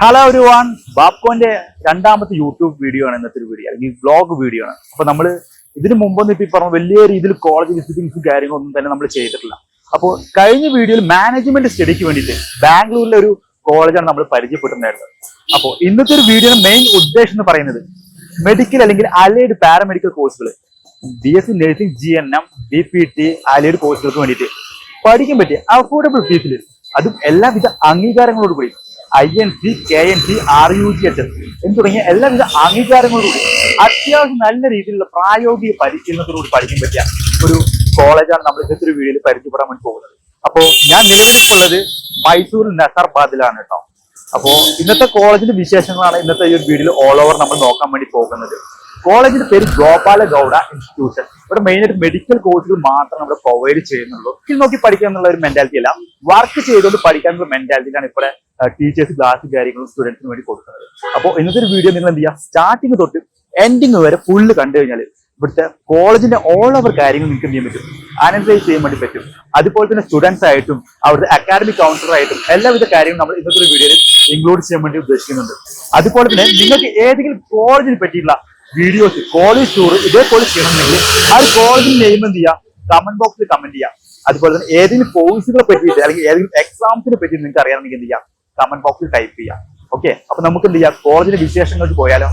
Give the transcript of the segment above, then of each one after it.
Hello ഒരു one ബാപ്കോന്റെ രണ്ടാമത്തെ YouTube video ആണ് ഇന്നത്തെ ഒരു വീഡിയോ അല്ലെങ്കിൽ വ്ലോഗ് വീഡിയോ ആണ്. അപ്പൊ നമ്മൾ ഇതിനു മുമ്പൊന്നും ഇപ്പൊ പറഞ്ഞ വലിയ രീതിയിൽ കോളേജ് വിസിറ്റിംഗ്സും കാര്യങ്ങളൊന്നും തന്നെ നമ്മൾ ചെയ്തിട്ടില്ല. അപ്പോൾ കഴിഞ്ഞ വീഡിയോയിൽ മാനേജ്മെന്റ് സ്റ്റഡിക്ക് വേണ്ടിയിട്ട് ബാംഗ്ലൂരിലെ ഒരു കോളേജാണ് നമ്മൾ പരിചയപ്പെട്ടിട്ടുണ്ടായിരുന്നത്. അപ്പോൾ ഇന്നത്തെ ഒരു വീഡിയോയുടെ മെയിൻ ഉദ്ദേശം എന്ന് പറയുന്നത് മെഡിക്കൽ അല്ലെങ്കിൽ അലൈഡ് പാരാമെഡിക്കൽ കോഴ്സുകൾ B S C nursing G N M B P T allied കോഴ്സുകൾക്ക് വേണ്ടിയിട്ട് പഠിക്കാൻ പറ്റിയ അഫോർഡബിൾ ഫീസിൽ അതും എല്ലാവിധ അംഗീകാരങ്ങളോട് കൂടി I N C K N C R U G H S എന്ന് തുടങ്ങിയ എല്ലാവിധ അംഗീകാരങ്ങളോടുകൂടി അത്യാവശ്യം നല്ല രീതിയിലുള്ള പ്രായോഗിക പരിശീലനത്തോടുകൂടി പഠിക്കാൻ പറ്റിയ ഒരു കോളേജാണ് നമ്മൾ ഇന്നത്തെ ഒരു വീഡിയോയിൽ പരിചയപ്പെടാൻ വേണ്ടി പോകുന്നത്. അപ്പോ ഞാൻ നിലവിലിപ്പുള്ളത് മൈസൂർ നസർബാദിലാണ് കേട്ടോ. അപ്പോ ഇന്നത്തെ കോളേജിന്റെ വിശേഷങ്ങളാണ് ഇന്നത്തെ ഈ ഒരു വീഡിയോയിൽ ഓൾ ഓവർ നമ്മൾ നോക്കാൻ വേണ്ടി പോകുന്നത്. കോളേജിന്റെ പേര് ഗോപാല ഗൗഡ ഇൻസ്റ്റിറ്റ്യൂഷൻ ഇവിടെ മെയിൻ ആയിട്ട് മെഡിക്കൽ കോഴ്സുകൾ മാത്രം നമ്മൾ പ്രൊവൈഡ് ചെയ്യുന്നുള്ളൂ. ഇത് നോക്കി പഠിക്കുക എന്നുള്ള ഒരു മെന്റാലിറ്റി അല്ല. വർക്ക് ചെയ്തുകൊണ്ട് പഠിക്കാനുള്ള മെന്റാലിറ്റിയിലാണ് ഇവിടെ ടീച്ചേഴ്സ് ക്ലാസ് കാര്യങ്ങളും സ്റ്റുഡൻസിന് വേണ്ടി കൊടുക്കുന്നത്. അപ്പോൾ ഇന്നത്തെ ഒരു വീഡിയോ നിങ്ങൾ എന്ത് ചെയ്യുക സ്റ്റാർട്ടിങ് തൊട്ട് എൻഡിങ് വരെ ഫുള്ള് കണ്ടു കഴിഞ്ഞാൽ ഇവിടുത്തെ കോളേജിന്റെ ഓൾ ഓവർ കാര്യങ്ങൾ നിങ്ങൾക്ക് ചെയ്യാൻ പറ്റും? അനലൈസ് ചെയ്യാൻ വേണ്ടി പറ്റും. അതുപോലെ തന്നെ സ്റ്റുഡൻസ് ആയിട്ടും അവിടുത്തെ അക്കാഡമിക് കൗൺസിലർ ആയിട്ടും എല്ലാവിധ കാര്യങ്ങളും നമ്മൾ ഇന്നത്തെ ഒരു വീഡിയോയിൽ ഇൻക്ലൂഡ് ചെയ്യാൻ വേണ്ടി ഉദ്ദേശിക്കുന്നുണ്ട്. അതുപോലെ തന്നെ നിങ്ങൾക്ക് ഏതെങ്കിലും കോളേജിനെ പറ്റിയുള്ള വീഡിയോസ് കോളേജ് ടൂർ ഇതേപോലെ ചെയ്യണമെങ്കിൽ ആ ഒരു കോളേജിന്റെ നെയിം എന്ത് ചെയ്യാം? കമന്റ് ബോക്സിൽ കമന്റ് ചെയ്യാം. അതുപോലെ തന്നെ ഏതെങ്കിലും കോഴ്സുകളെ പറ്റിയിട്ട് അല്ലെങ്കിൽ ഏതെങ്കിലും എക്സാംസിനെ പറ്റി നിങ്ങൾക്ക് അറിയാമെങ്കിൽ എന്ത് ചെയ്യാം? കമന്റ് ബോക്സിൽ ടൈപ്പ് ചെയ്യാം. ഓക്കെ അപ്പൊ നമുക്ക് എന്ത് ചെയ്യാം? കോളേജിന്റെ വിശേഷങ്ങൾക്ക് പോയാലോ?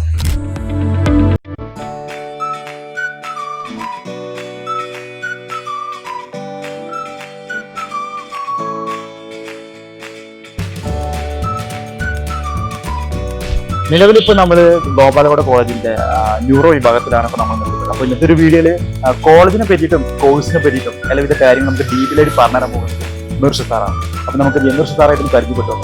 നിലവിൽ ഇപ്പൊ നമ്മൾ ഗോപാലഗോഡ കോളേജിന്റെ ന്യൂറോ വിഭാഗത്തിലാണ് ഇപ്പൊ നമ്മൾ നിൽക്കുന്നത്. അപ്പോൾ ഇന്നത്തെ ഒരു വീഡിയോയിൽ കോളേജിനെ പറ്റിയിട്ടും കോഴ്സിനെ പറ്റിയിട്ടും എല്ലാവിധ കാര്യങ്ങൾ നമുക്ക് ഡീറ്റെയിലായിട്ട് പറഞ്ഞുതരാൻ പോകുന്നത് മിർഷ സാറാണ്. അപ്പൊ നമുക്ക് മിർഷ സാറായിട്ട് പരിചയപ്പെട്ടു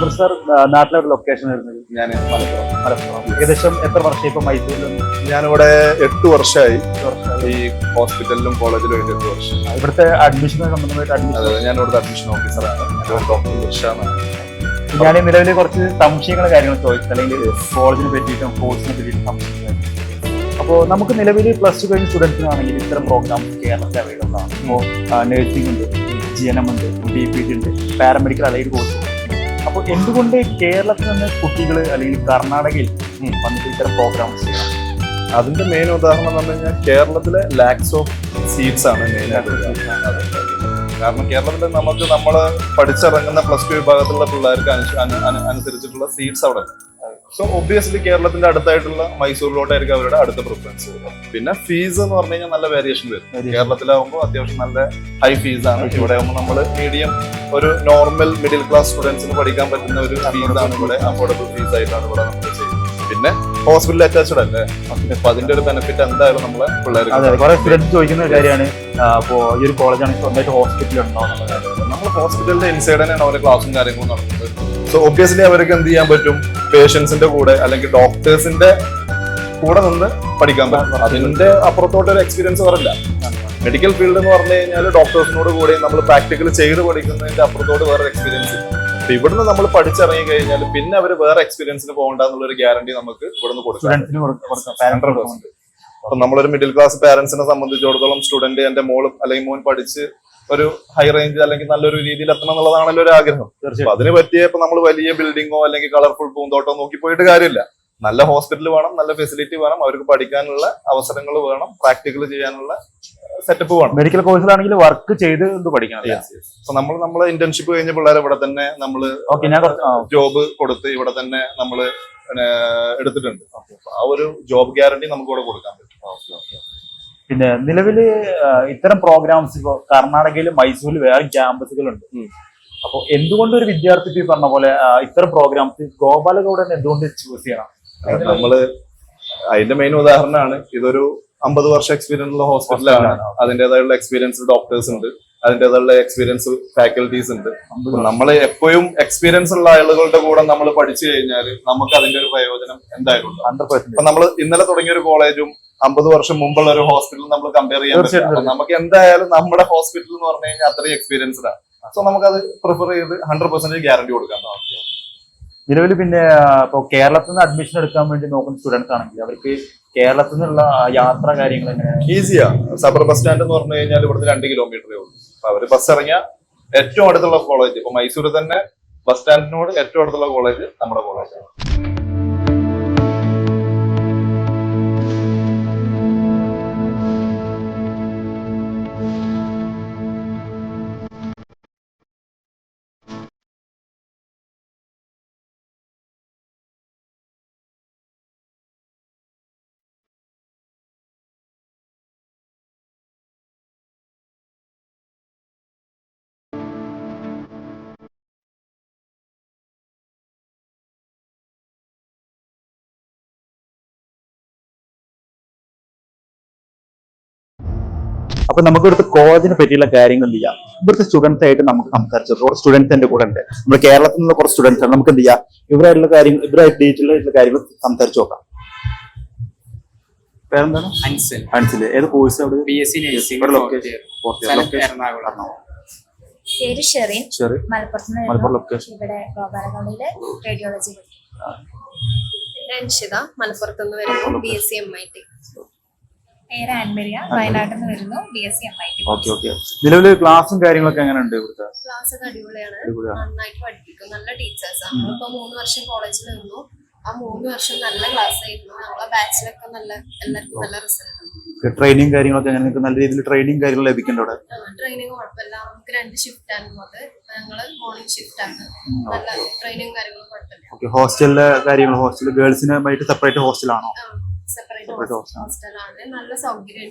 മിർഷ സാർ നാട്ടിലെ ഒരു ലൊക്കേഷൻ ആയിരുന്നു. ഞാൻ മലപ്പുറം മലപ്പുറം. ഏകദേശം എത്ര വർഷം ഇപ്പൊ മൈസൂരിലും ഞാനിവിടെ എട്ട് വർഷമായി ഈ ഹോസ്പിറ്റലിലും കോളേജിലും ആയിട്ട് എട്ട് വർഷം. ഇവിടുത്തെ അഡ്മിഷനെ സംബന്ധമായിട്ട് അഡ്മിഷൻ ഞാൻ ഇവിടുത്തെ അഡ്മിഷൻ ഓഫീസറാണ് ഡോക്ടർ മിർഷ എന്നാണ് ഞാൻ നിലവിൽ കുറച്ച് സംശയങ്ങൾ കാര്യങ്ങൾ ചോദിച്ചു. അല്ലെങ്കിൽ കോളേജിനെ പറ്റിയിട്ടും കോഴ്സിനെ പറ്റിയിട്ടും സംശയങ്ങൾ അപ്പോൾ നമുക്ക് നിലവിൽ പ്ലസ് ടു കഴിഞ്ഞ സ്റ്റുഡൻസിനാണെങ്കിൽ ഇത്തരം പ്രോഗ്രാം കേരളത്തിൽ അവൈലബിൾ ആണ്. ഇപ്പോൾ നഴ്സിംഗ് ഉണ്ട് ജി എൻ എം ഉണ്ട് ഡി പി ടി ഉണ്ട് പാരാമെഡിക്കൽ അലൈഡ് കോഴ്സ് അപ്പോൾ എന്തുകൊണ്ട് കേരളത്തിൽ നിന്ന് കുട്ടികൾ അല്ലെങ്കിൽ കർണാടകയിൽ വന്നിട്ട് ഇത്തരം പ്രോഗ്രാംസ് ചെയ്യണം? അതിന്റെ മെയിൻ ഉദാഹരണം എന്ന് പറഞ്ഞു കഴിഞ്ഞാൽ കേരളത്തിലെ ലാക്സ് ഓഫ് സീറ്റ്സ് ആണ് മെയിൻ ആയിട്ട്. കാരണം കേരളത്തിൽ നമുക്ക് നമ്മൾ പഠിച്ചിറങ്ങുന്ന പ്ലസ് ടു വിഭാഗത്തിലുള്ള പിള്ളേർക്ക് അനുസ- അനു- അനു- അനുസരിച്ചിട്ടുള്ള സീറ്റ്സ് അവിടെ സോ ഒബ്വിയസ്ലി കേരളത്തിന്റെ അടുത്തായിട്ടുള്ള മൈസൂരിലോട്ടായിരിക്കും അവരുടെ അടുത്ത പ്രിഫറൻസ് പിന്നെ ഫീസ് എന്ന് പറഞ്ഞു കഴിഞ്ഞാൽ നല്ല വേരിയേഷൻ വരും. കേരളത്തിലാവുമ്പോൾ അത്യാവശ്യം നല്ല ഹൈ ഫീസ് ആണ്. ഇവിടെ ആകുമ്പോൾ നമ്മൾ മീഡിയം ഒരു നോർമൽ മിഡിൽ ക്ലാസ് സ്റ്റുഡൻസിന് പഠിക്കാൻ പറ്റുന്ന ഒരു ഫീസ് ആണ് ഇവിടെ അഫോർഡബിൾ ഫീസ് ആയിട്ടാണ് ഇവിടെ നമ്മൾ ചെയ്യുന്നത്. പിന്നെ ഹോസ്പിറ്റൽ അറ്റാച്ച്ഡ് അല്ലേ? അപ്പൊ അതിന്റെ ഒരു ബെനിഫിറ്റ് എന്തായാലും നമ്മളെ അതെ പിള്ളേർക്ക് കുറെ സ്റ്റുഡൻസ് ചോദിക്കുന്ന ഒരു കാര്യമാണ്. അപ്പോ ഈ ഒരു കോളേജാണ് സ്വന്തമായിട്ട് ഹോസ്പിറ്റലിൽ ഉണ്ടോ നമ്മൾ ഹോസ്പിറ്റലിന്റെ ഇൻസൈഡ് തന്നെയാണ് അവരുടെ ക്ലാസ്സും കാര്യങ്ങളും നടക്കുന്നത്. സോ ഒബ്വിയസ്ലി അവർക്ക് എന്ത് ചെയ്യാൻ പറ്റും? പേഷ്യൻസിന്റെ കൂടെ അല്ലെങ്കിൽ ഡോക്ടേഴ്സിന്റെ കൂടെ നിന്ന് പഠിക്കാൻ പറ്റും. അതിന്റെ അപ്പുറത്തോട്ട് ഒരു എക്സ്പീരിയൻസ് വരില്ല. മെഡിക്കൽ ഫീൽഡ് എന്ന് പറഞ്ഞു കഴിഞ്ഞാൽ ഡോക്ടേഴ്സിനോട് കൂടി നമ്മൾ പ്രാക്ടിക്കൽ ചെയ്ത് പഠിക്കുന്നതിന്റെ അപ്പുറത്തോട്ട് വേറെ എക്സ്പീരിയൻസ് അപ്പൊ ഇവിടുന്ന് നമ്മൾ പഠിച്ചിറങ്ങി കഴിഞ്ഞാൽ പിന്നെ അവർ വേറെ എക്സ്പീരിയൻസിന് പോകണ്ട എന്നുള്ള ഒരു ഗ്യാരണ്ടി നമുക്ക് ഇവിടുന്ന് കൊടുക്കാം. അപ്പൊ നമ്മളൊരു മിഡിൽ ക്ലാസ് പാരന്റ്സിനെ സംബന്ധിച്ചിടത്തോളം സ്റ്റുഡന്റ് എന്റെ മോളും അല്ലെങ്കിൽ മോൻ പഠിച്ച് ഒരു ഹൈ റേഞ്ച് അല്ലെങ്കിൽ നല്ലൊരു രീതിയിൽ എത്തണം എന്നുള്ളതാണല്ലോ ഒരു ആഗ്രഹം. അപ്പൊ തീർച്ചയായും അതിന് പറ്റിയ ഇപ്പൊ നമ്മൾ വലിയ ബിൽഡിങ്ങോ അല്ലെങ്കിൽ കളർഫുൾ പൂന്തോട്ടോ നോക്കി പോയിട്ട് കാര്യമില്ല. നല്ല ഹോസ്പിറ്റൽ വേണം നല്ല ഫെസിലിറ്റി വേണം അവർക്ക് പഠിക്കാനുള്ള അവസരങ്ങൾ വേണം പ്രാക്ടിക്കൽ ചെയ്യാനുള്ള സെറ്റപ്പ് വേണം മെഡിക്കൽ കോഴ്സിലാണെങ്കിൽ വർക്ക് ചെയ്ത് ഇത് പഠിക്കണം? അപ്പൊ നമ്മൾ നമ്മളെ ഇന്റേൺഷിപ്പ് കഴിഞ്ഞ പിള്ളേരെ ഇവിടെ തന്നെ നമ്മൾ ഓക്കെ ഞാൻ ജോബ് കൊടുത്ത് ഇവിടെ തന്നെ നമ്മൾ എടുത്തിട്ടുണ്ട്. ആ ഒരു ജോബ് ഗ്യാരണ്ടി നമുക്ക് ഇവിടെ കൊടുക്കാൻ പറ്റും. പിന്നെ നിലവിൽ ഇത്തരം പ്രോഗ്രാംസ് ഇപ്പോൾ കർണാടകയിൽ മൈസൂരിൽ വേറെ ക്യാമ്പസുകളുണ്ട് അപ്പോൾ അപ്പൊ എന്തുകൊണ്ട് ഒരു വിദ്യാർത്ഥിക്ക് പറഞ്ഞ പോലെ ഇത്തരം പ്രോഗ്രാംസ് ഗോപാലഗൗഡൻ എന്തുകൊണ്ട് ചൂസ് ചെയ്യണം? നമ്മൾ അതിന്റെ മെയിൻ ഉദാഹരണമാണ് ഇതൊരു അമ്പത് വർഷം എക്സ്പീരിയൻസ് ഉള്ള ഹോസ്പിറ്റലാണ്. അതിന്റേതായുള്ള എക്സ്പീരിയൻസ് ഡോക്ടേഴ്സ് ഉണ്ട്. അതിന്റേതായുള്ള എക്സ്പീരിയൻസ് ഫാക്കൽറ്റീസ് ഉണ്ട്. നമ്മൾ എപ്പോഴും എക്സ്പീരിയൻസ് ഉള്ള ആളുകളുടെ കൂടെ നമ്മൾ പഠിച്ചു കഴിഞ്ഞാൽ നമുക്ക് അതിന്റെ ഒരു പ്രയോജനം എന്തായാലും ഇപ്പൊ നമ്മൾ ഇന്നലെ തുടങ്ങിയ ഒരു കോളേജും അമ്പത് വർഷം മുമ്പുള്ള ഒരു ഹോസ്പിറ്റലും നമ്മൾ കമ്പയർ ചെയ്യാൻ പറ്റില്ല നമുക്ക് എന്തായാലും നമ്മുടെ ഹോസ്പിറ്റൽ എന്ന് പറഞ്ഞു കഴിഞ്ഞാൽ അത്രയും എക്സ്പീരിയൻസ്ഡാണ് സോ നമുക്കത് പ്രിഫർ ചെയ്ത് ഹൺഡ്രഡ് പെർസെന്റേജ് ഗ്യാരണ്ടി കൊടുക്കാം. നിലവിൽ പിന്നെ ഇപ്പോൾ കേരളത്തിൽ നിന്ന് അഡ്മിഷൻ എടുക്കാൻ വേണ്ടി നോക്കുന്ന സ്റ്റുഡൻസ് ആണെങ്കിൽ അവർക്ക് കേരളത്തിൽ നിന്നുള്ള യാത്ര കാര്യങ്ങൾ ഈസിയാ. സബർ ബസ് സ്റ്റാൻഡ് എന്ന് പറഞ്ഞു കഴിഞ്ഞാൽ ഇവിടുന്ന് രണ്ട് കിലോമീറ്ററേ ഉള്ളൂ. അപ്പൊ അവർ ബസ് ഇറങ്ങിയ ഏറ്റവും അടുത്തുള്ള കോളേജ് ഇപ്പൊ മൈസൂർ തന്നെ ബസ് സ്റ്റാൻഡിനോട് ഏറ്റവും അടുത്തുള്ള കോളേജ് നമ്മുടെ കോളേജാണ് അപ്പൊ നമുക്ക് ഇവിടുത്തെ കോളേജിനെ പറ്റിയുള്ള കാര്യങ്ങൾ എന്ത് ചെയ്യാം? ഇവിടുത്തെ സ്റ്റുഡൻസ് ആയിട്ട് നമുക്ക് സംസാരിച്ചു കുറച്ച് സ്റ്റുഡൻസ് എന്റെ കൂടെ ഉണ്ട്. നമ്മുടെ കേരളത്തിൽ നിന്നുള്ള കുറച്ച് സ്റ്റുഡൻസ് ആണ് നമുക്ക് എന്ത് ചെയ്യാം? ഇവരായിട്ടുള്ള കാര്യങ്ങൾ ഇവരായിട്ട് ഡീറ്റെയിൽ ആയിട്ടുള്ള കാര്യങ്ങൾ സംസാരിച്ചു നോക്കാം. പേരെന്താണ്? അൻസൽ. മനസ്സിൽ ഏത് കോഴ്സ് അവിടെ? ബി എസ് സി നഴ്സിംഗ് ഇവിടെ fourth location. Year Fourth year. സ്ഥലം Location. എറണാകുളം. പേര് ഷെറിൻ. ശരി മലപ്പുറത്ത് മലപ്പുറം ലൊക്കേഷൻ ഇവിടെ ഗോപാലഗാമിയിലെ റേഡിയോളജി എന്റെ അൻഷിത. വരുമ്പോൾ B S C M I T പേര് ആൻമരിയ വയനാട്ടിൽ നിന്ന് വരുന്നു B S C M I okay okay നിലവിൽ ക്ലാസ്സും കാര്യങ്ങളൊക്കെ എങ്ങനെയുണ്ട് ഇവിടുത്തെ? ക്ലാസ് ഒക്കെ അടിപൊളിയാണ്. അടിപൊളിയാണ്. നന്നായിട്ട് പഠിപ്പിക്കും. നല്ല ആണ് നമ്മളിപ്പോ മൂന്ന് വർഷം കോളേജിൽ നിന്നു. ആ മൂന്ന് വർഷം നല്ല ക്ലാസ് ആയിരുന്നു. നമ്മളെ ബാച്ചിലൊക്കെ നല്ല എല്ലാവർക്കും നല്ല റിസൾട്ട് ട്രെയിനിങ് കാര്യങ്ങളൊക്കെ എങ്ങനെ? നിങ്ങൾക്ക് നല്ല രീതിയിൽ ട്രെയിനിങ് കാര്യങ്ങൾ ലഭിക്കുന്നുണ്ട് അവിടെ? ട്രെയിനിങ് കുഴപ്പമില്ല. നമുക്ക് രണ്ട് ഷിഫ്റ്റ് ആണ് ഉള്ളത്. ഞങ്ങൾ മോർണിംഗ് ഷിഫ്റ്റ് ആണ്. നല്ല ട്രെയിനിങ് കാര്യങ്ങളും കുഴപ്പമില്ല. ഹോസ്റ്റലിലെ കാര്യങ്ങൾ ഹോസ്റ്റൽ ഗേൾസിനായിട്ട് സെപ്പറേറ്റ് ഹോസ്റ്റലാണോ സെപ്പറേറ്റ് നല്ല സൗകര്യം.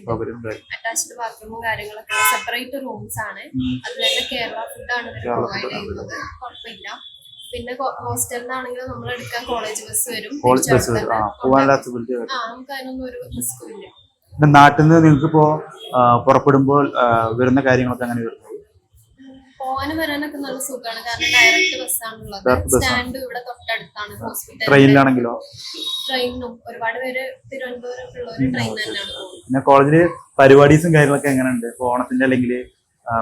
അറ്റാച്ച്ഡ് ബാത്റൂമും കാര്യങ്ങളൊക്കെ സെപ്പറേറ്റ് റൂംസ് ആണ്. അതുപോലെ തന്നെ കേരള ഫുഡാണ് ഇവർ പ്രൊവൈഡ് ആണ്. ചെയ്യുന്നത് കുഴപ്പമില്ല. പിന്നെ ഹോസ്റ്റലിനാണെങ്കിൽ നമ്മൾ എടുക്കാൻ കോളേജ് ബസ് വരും. കോളേജ് ബസ് വരും. ആ നമുക്ക് അതിനൊന്നും ഒരു റിസ്ക്കും ഇല്ല. നാട്ടിൽ നിന്ന് നിങ്ങൾക്ക് ഇപ്പോ പുറപ്പെടുമ്പോൾ വരുന്ന കാര്യങ്ങളൊക്കെ അങ്ങനെ വരുന്നത് വരാനൊക്കെ നല്ല സുഖമാണ്. കാരണം ഡയറക്റ്റ് ബസ്സാണുള്ളത്. സ്റ്റാൻഡ് ഇവിടെ തൊട്ടടുത്താണ്. ഹോസ്പിറ്റൽ ട്രെയിനിലാണെങ്കിലോ? ട്രെയിനിനും ഒരുപാട് പേര് തിരുവനന്തപുരം ഉള്ളവർ ട്രെയിൻ തന്നെയാണ് പിന്നെ കോളേജിൽ പരിപാടീസും കാര്യങ്ങളൊക്കെ എങ്ങനെയുണ്ട്? ഓണത്തിന്റെ അല്ലെങ്കിൽ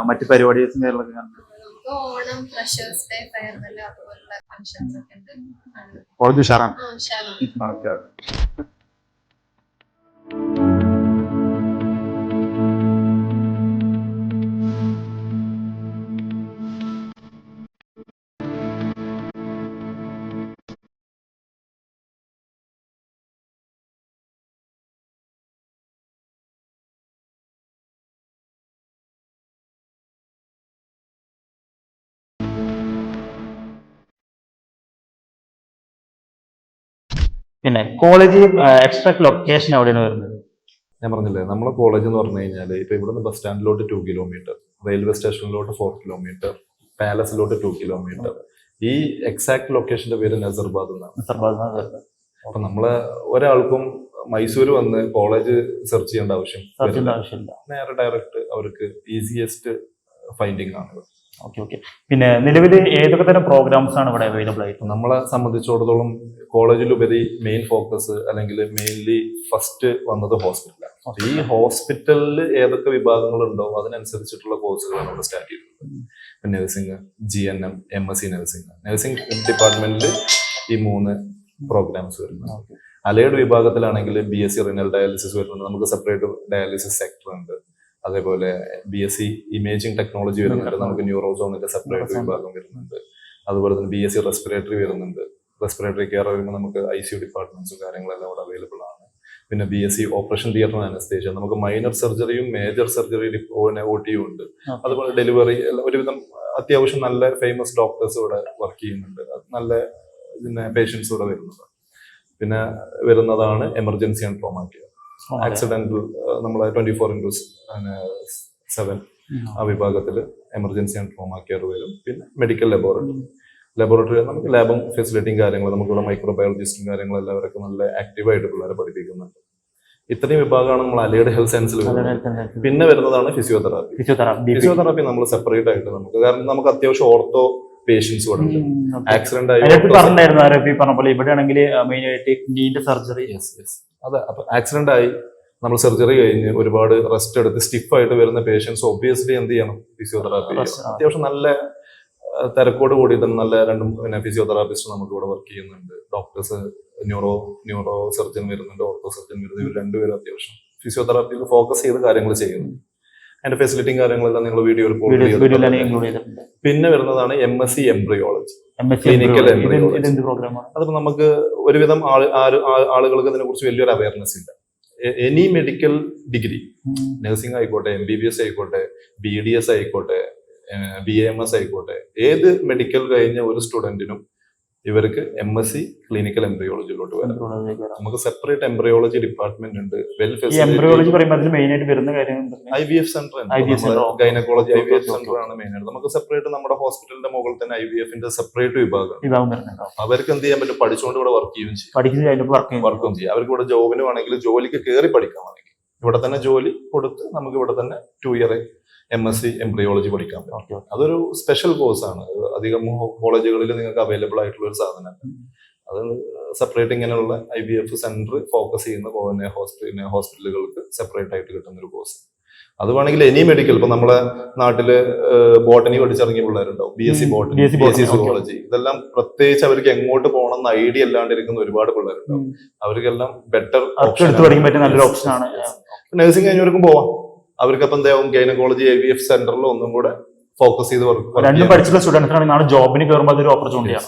മറ്റു പരിപാടീസും കാര്യങ്ങളൊക്കെ ഓണം ഫ്രഷേഴ്സ് ഡേ ഫെയർവെൽ അതുപോലുള്ള ഫംഗ്ഷൻസ് ഒക്കെ ഉണ്ട്. കോളേജ് ഉഷാറാണ്. ഓക്കെ ഉഷാറാണ്. പിന്നെ കോളേജ് എക്സ്ട്രാ ലൊക്കേഷൻ എവിടെയാണ് വരുന്നത്? ഞാൻ പറഞ്ഞില്ലേ നമ്മളെ കോളേജ് എന്ന് പറഞ്ഞു കഴിഞ്ഞാൽ ഇപ്പൊ ഇവിടുന്ന് ബസ് സ്റ്റാൻഡിലോട്ട് ടു കിലോമീറ്റർ റെയിൽവേ സ്റ്റേഷനിലോട്ട് ഫോർ കിലോമീറ്റർ പാലസിലോട്ട് ടു കിലോമീറ്റർ ഈ എക്സാക്ട് ലൊക്കേഷന്റെ പേര് നസർബാദ് എന്നാണ്. അപ്പൊ നമ്മൾ ഒരാൾക്കും മൈസൂർ വന്ന് കോളേജ് സെർച്ച് ചെയ്യേണ്ട ആവശ്യം നേരെ ഡയറക്റ്റ് അവർക്ക് ഈസിയസ്റ്റ് ഫൈൻഡിങ് ആണ്. ഓക്കെ ഓക്കെ പിന്നെ നിലവിൽ ഏതൊക്കെ തരം പ്രോഗ്രാംസ് ആണ് ഇവിടെ അവൈലബിൾ ആയിട്ട്? നമ്മളെ സംബന്ധിച്ചിടത്തോളം കോളേജിലുപരി മെയിൻ ഫോക്കസ് അല്ലെങ്കിൽ മെയിൻലി ഫസ്റ്റ് വന്നത് ഹോസ്പിറ്റലാണ് ഈ ഹോസ്പിറ്റലിൽ ഏതൊക്കെ വിഭാഗങ്ങളുണ്ടോ അതിനനുസരിച്ചിട്ടുള്ള കോഴ്സുകളാണ് നമ്മൾ സ്റ്റാർട്ട് ചെയ്തിട്ടുള്ളത് nursing G N M M S C nursing nursing ഡിപ്പാർട്ട്മെന്റിൽ ഈ മൂന്ന് പ്രോഗ്രാംസ് വരുന്നു അലയുടെ വിഭാഗത്തിലാണെങ്കിൽ B S C renal dialysis വരുന്നുണ്ട്. നമുക്ക് സെപ്പറേറ്റ് ഡയാലിസിസ് സെക്ടർ ഉണ്ട്. അതേപോലെ B S C imaging technology വരുന്നുണ്ട് നമുക്ക് ന്യൂറോസോണിന്റെ സെപ്പറേറ്റ് വിഭാഗം വരുന്നുണ്ട്. അതുപോലെ തന്നെ ബി എസ് സി റെസ്പിറേറ്ററി വരുന്നുണ്ട്. റെസ്പിറേറ്ററി കെയർ വരുമ്പോൾ നമുക്ക് ഐ സി യു ഡിപ്പാർട്ട്മെന്റ്സും കാര്യങ്ങളെല്ലാം അവിടെ അവൈലബിൾ ആണ്. പിന്നെ B S C operation theatre anaesthesia നമുക്ക് മൈനർ സർജറിയും മേജർ സർജറി ഒ ടിയും ഉണ്ട്. അതുപോലെ ഡെലിവറി ഒരുവിധം അത്യാവശ്യം നല്ല ഫേമസ് ഡോക്ടേഴ്സ് ഇവിടെ വർക്ക് ചെയ്യുന്നുണ്ട്. നല്ല പിന്നെ പേഷ്യൻസ് ഇവിടെ വരുന്നത് പിന്നെ വരുന്നതാണ് emergency and trauma care accidental നമ്മളെ ട്വന്റി ഫോർ ഇന്റു സെവൻ ആ വിഭാഗത്തിൽ എമർജൻസി ആൻഡ് ട്രോമാ കെയർ വരും. പിന്നെ മെഡിക്കൽ ലബോറട്ടറി ലബോറട്ടറി നമുക്ക് ലാബും ഫെസിലിറ്റിയും കാര്യങ്ങളും നമുക്കിവിടെ മൈക്രോബയോളജിസ്റ്റും കാര്യങ്ങളും എല്ലാവരൊക്കെ നല്ല ആക്റ്റീവായിട്ട് പിള്ളേരെ പഠിപ്പിക്കുന്നുണ്ട്. ഇത്രയും വിഭാഗമാണ് നമ്മൾ അലിയുടെ ഹെൽത്ത് സയൻസിൽ വരുന്നത്. പിന്നെ വരുന്നതാണ് ഫിസിയോതെറാപ്പി ഫിസിയോതെറാപ്പി ഫിസിയോതെറാപ്പി നമ്മൾ സെപ്പറേറ്റ് ആയിട്ട് നമുക്ക്. കാരണം നമുക്ക് അത്യാവശ്യം ഓർത്തോ പേഷ്യൻസ് ഇവിടെ ആക്സിഡന്റ് ആയി ആരോപി പറഞ്ഞ പോലെ ഇവിടെ ആണെങ്കിൽ മെയിൻ ആയിട്ട് നീന്റെ സർജറി യെസ് യെസ് അതെ അപ്പൊ ആക്സിഡന്റ് ആയി. നമ്മൾ സർജറി കഴിഞ്ഞ് ഒരുപാട് റെസ്റ്റ് എടുത്ത് സ്റ്റിഫ് ആയിട്ട് വരുന്ന പേഷ്യൻസ് ഒബ്വിയസ്ലി എന്ത് ചെയ്യണം? ഫിസിയോതെറാപ്പി അത്യാവശ്യം നല്ല തിരക്കോട് കൂടി തന്നെ നല്ല രണ്ടും പിന്നെ ഫിസിയോതെറാപ്പിസ്റ്റ് നമുക്ക് ഇവിടെ വർക്ക് ചെയ്യുന്നുണ്ട്. ഡോക്ടേഴ്സ് ന്യൂറോ ന്യൂറോ സർജൻ വരുന്നുണ്ട് ഓർത്തോ സർജൻ വരുന്നുണ്ട്. ഇവർ രണ്ടുപേരും അത്യാവശ്യം ഫിസിയോതെറാപ്പിയിൽ ഫോക്കസ് ചെയ്ത് കാര്യങ്ങൾ ചെയ്യുന്നു. അതിന്റെ ഫെസിലിറ്റിയും കാര്യങ്ങളെല്ലാം നിങ്ങൾ വീഡിയോയിൽ പിന്നെ വരുന്നതാണ് എം എസ് സി എംബ്രിയോളജി അതിപ്പോ നമുക്ക് ഒരുവിധം ആളുകൾക്ക് ഇതിനെ കുറിച്ച് വലിയൊരു അവയർനെസ് ഇല്ല. എനി മെഡിക്കൽ ഡിഗ്രി നഴ്സിംഗ് ആയിക്കോട്ടെ എം ബി ബി എസ് ആയിക്കോട്ടെ ബി ഡി എസ് ആയിക്കോട്ടെ ബി എം എസ് ആയിക്കോട്ടെ ഏത് മെഡിക്കൽ കഴിഞ്ഞ ഒരു സ്റ്റുഡന്റിനും ഇവർക്ക് എം എസ് സി ക്ലിനിക്കൽ എംബ്രിയോളജിയിലോട്ട് വരാം. നമുക്ക് സെപ്പറേറ്റ് എംബ്രിയോളജി ഡിപ്പാർട്ട്മെന്റ് ഉണ്ട്. വെൽ എംബ്രിയോളജി പറയുമ്പോൾ മെയിൻ ആയിട്ട് വരുന്ന കാര്യം I V F centre. Gynaecology I V F centre ആണ് മെയിൻ ആയിട്ട്. നമുക്ക് സെപ്പറേറ്റ് നമ്മുടെ ഹോസ്പിറ്റലിന്റെ മുകളിൽ തന്നെ ഐ വി എഫിന്റെ സെപ്പറേറ്റ് വിഭാഗം. അവർക്ക് എന്ത് ചെയ്യാൻ പറ്റും? പഠിച്ചുകൊണ്ട് ഇവിടെ വർക്ക് ചെയ്യും. അതിന്റെ വർക്ക് ചെയ്യും. അവർക്ക് ഇവിടെ ജോബിന് വേണമെങ്കിൽ ജോലിക്ക് കയറി പഠിക്കാമാണെങ്കിൽ ഇവിടെ തന്നെ ജോലി കൊടുത്ത് നമുക്ക് ഇവിടെ തന്നെ two year M S C embryology പഠിക്കാൻ പറ്റും അതൊരു സ്പെഷ്യൽ കോഴ്സാണ് അധികം കോളേജുകളിൽ നിങ്ങൾക്ക് അവൈലബിൾ ആയിട്ടുള്ള ഒരു സാധനം. അത് സെപ്പറേറ്റ് ഇങ്ങനെയുള്ള I B F centre focus ചെയ്യുന്ന ഹോസ്പിറ്റൽ ഹോസ്പിറ്റലുകൾക്ക് സെപ്പറേറ്റ് ആയിട്ട് കിട്ടുന്ന ഒരു കോഴ്സ് അത് വേണമെങ്കിൽ എനി മെഡിക്കൽ ഇപ്പൊ നമ്മളെ നാട്ടിൽ ബോട്ടണി പഠിച്ചിറങ്ങിയ പിള്ളേരുണ്ടാവും. B S C. Botany B S C botany, ഇതെല്ലാം പ്രത്യേകിച്ച് അവർക്ക് എങ്ങോട്ട് പോകണം എന്ന ഐഡിയ അല്ലാണ്ടിരിക്കുന്ന ഒരുപാട് പിള്ളേരുണ്ടാവും. അവർക്കെല്ലാം ബെറ്റർ നല്ലൊരു ഓപ്ഷൻ ആണ്. നഴ്സിംഗ് കഴിഞ്ഞവർക്കും പോവാം. അവർക്കപ്പം എന്താവും? ഗൈനക്കോളജി എ വി എഫ് സെന്ററിൽ ഒന്നും കൂടെ ഫോക്കസ് ചെയ്ത് രണ്ടും പഠിച്ചിട്ടുള്ള സ്റ്റുഡൻസിനാണെങ്കിൽ നാളെ ജോബിന് കയറുമ്പോൾ അതൊരു ഓപ്പർച്യൂണിറ്റിയാണ്.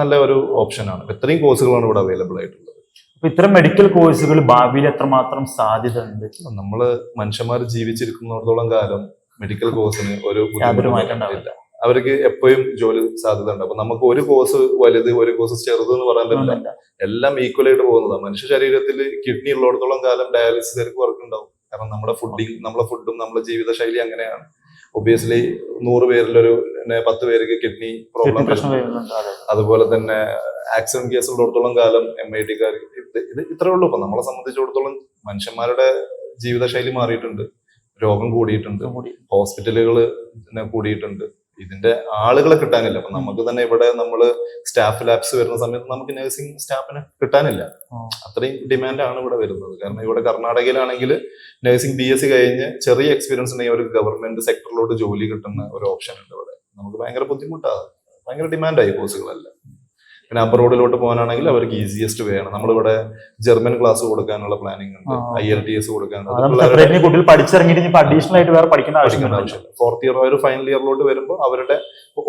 നല്ല ഒരു ഓപ്ഷനാണ് ഇത്രയും കോഴ്സുകളാണ് ഇവിടെ അവൈലബിൾ ആയിട്ടുള്ളത്. അപ്പൊ ഇത്തരം മെഡിക്കൽ കോഴ്സുകൾ ഭാവിയിൽ എത്രമാത്രം സാധ്യത ഉണ്ട് നമ്മൾ മനുഷ്യന്മാർ ജീവിച്ചിരിക്കുന്നിടത്തോളം കാലം മെഡിക്കൽ കോഴ്സിന് ഒരു ഉണ്ടാവില്ല. അവർക്ക് എപ്പോഴും ജോലി സാധ്യത ഉണ്ട്. അപ്പൊ നമുക്ക് ഒരു കോഴ്സ് വലുത് ഒരു കോഴ്സ് ചെറുത് എന്ന് പറയാൻ പറ്റില്ല. എല്ലാം ഈക്വൽ ആയിട്ട് പോകുന്നതാണ് മനുഷ്യ ശരീരത്തിൽ കിഡ്നി ഉള്ളിടത്തോളം കാലം ഡയാലിസിസ് വർക്ക് ഉണ്ടാവും. കാരണം നമ്മുടെ ഫുഡിങ് നമ്മുടെ ഫുഡും നമ്മുടെ ജീവിതശൈലി അങ്ങനെയാണ്. ഒബിയസ്ലി നൂറ് പേരിലൊരു ഒരു പത്ത് പേർക്ക് കിഡ്നി പ്രോബ്ലം. അതുപോലെ തന്നെ ആക്സിഡന്റ് കേസ് ഉള്ളിടത്തോളം കാലം എം ഐ ടിക്കാർ ഇത് ഇത് ഇത്രേ ഉള്ളൂ. ഇപ്പൊ നമ്മളെ സംബന്ധിച്ചിടത്തോളം മനുഷ്യന്മാരുടെ ജീവിതശൈലി മാറിയിട്ടുണ്ട്. രോഗം കൂടിയിട്ടുണ്ട്. കൂടി. ഹോസ്പിറ്റലുകൾ കൂടിയിട്ടുണ്ട്. ഇതിന്റെ ആളുകളെ കിട്ടാനില്ല. അപ്പൊ നമുക്ക് തന്നെ ഇവിടെ നമ്മൾ സ്റ്റാഫ് ലാബ്സ് വരുന്ന സമയത്ത് നമുക്ക് നഴ്സിംഗ് സ്റ്റാഫിനെ കിട്ടാനില്ല. അത്രയും ഡിമാൻഡ് ആണ് ഇവിടെ വരുന്നത്. കാരണം ഇവിടെ കർണാടകയിലാണെങ്കിൽ നഴ്സിംഗ് ബി എസ് സി കഴിഞ്ഞ് ചെറിയ എക്സ്പീരിയൻസ് ഉണ്ടെങ്കിൽ അവർക്ക് ഗവൺമെന്റ് സെക്ടറിലോട്ട് ജോലി കിട്ടുന്ന ഒരു ഓപ്ഷൻ ഉണ്ട് ഇവിടെ. നമുക്ക് ഭയങ്കര ബുദ്ധിമുട്ടാണ് ഭയങ്കര ഡിമാൻഡായി കോഴ്സുകളെല്ലാം പിന്നെ അബ്രോഡിലോട്ട് പോകാനാണെങ്കിൽ അവർക്ക് ഈസിയസ്റ്റ് വേണം നമ്മളിവിടെ ജർമ്മൻ ക്ലാസ് കൊടുക്കാനുള്ള പ്ലാനിങ് ഉണ്ട്. ഐ എൽ ടി എസ് പഠിച്ചിറങ്ങിയിട്ട് അഡീഷണൽ ആയിട്ട് വേറെ പഠിക്കേണ്ട ആവശ്യമില്ല. ഫോർത്ത് ഇയർ ഒരു ഫൈനൽ ഇയറിലോട്ട് വരുമ്പോൾ അവരുടെ